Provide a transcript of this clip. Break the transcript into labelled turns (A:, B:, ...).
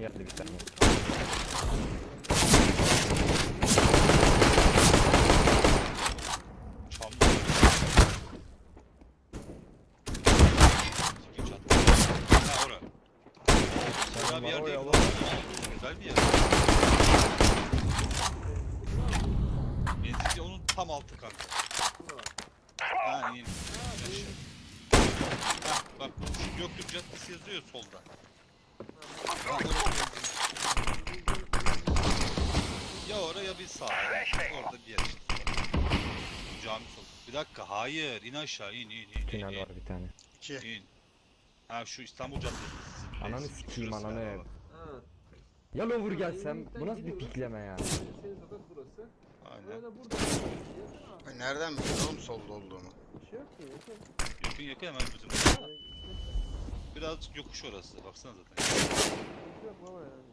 A: geldi bir tane.
B: Güzel bir yer değil. bu. Güzel bir yer. Benzinci onun tam altı kanka. Ha iyi. Ha bak şu Göktürk Caddesi yazıyor solda. Ha, orası benzinci. Ya oraya ya bir sağ. Orada bir yer işte. Bu Cami sol. Bir dakika hayır in aşağı in in in. in,
A: Tünel
B: in.
A: var bir tane.
C: İki.
B: İn. Ha şu İstanbul Caddesi.
A: Ananı
B: Neyse,
A: sikeyim,
B: şurası
A: ananı.
B: galiba.
D: Ha.
A: Ya lover gelsem bu nasıl bir pikleme ya?
D: Senin sokak burası.
B: Aynen.
D: Böyle burada. Yakın abi.
C: Ay nereden biliyorsun oğlum solda olduğumu?
D: Bir şey yok ki yakın.
B: Yakın yakın hemen bizim.
D: Yani,
B: Birazcık yokuş orası. Baksana zaten.
D: Sıkıntı yok baba yani.